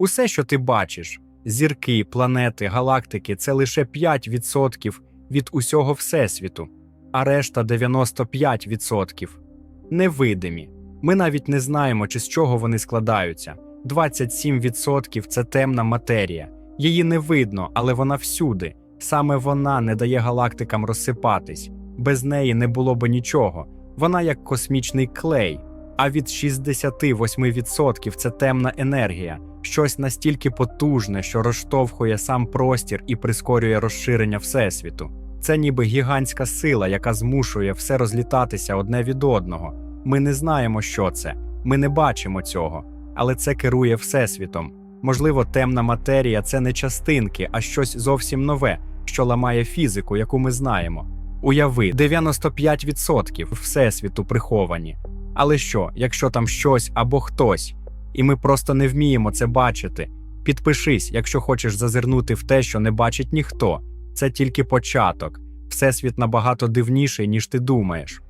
Усе, що ти бачиш зірки, планети, галактики це лише 5% від усього Всесвіту, а решта 95% невидимі. Ми навіть не знаємо, чи з чого вони складаються. 27% це темна матерія. Її не видно, але вона всюди. Саме вона не дає галактикам розсипатись. Без неї не було б нічого. Вона як космічний клей. А від 68% це темна енергія, щось настільки потужне, що розштовхує сам простір і прискорює розширення Всесвіту. Це ніби гігантська сила, яка змушує все розлітатися одне від одного. Ми не знаємо, що це, ми не бачимо цього, але це керує Всесвітом. Можливо, темна матерія це не частинки, а щось зовсім нове, що ламає фізику, яку ми знаємо. Уяви, 95% Всесвіту приховані. Але що, якщо там щось або хтось, і ми просто не вміємо це бачити? Підпишись, якщо хочеш зазирнути в те, що не бачить ніхто. Це тільки початок. Всесвіт набагато дивніший, ніж ти думаєш.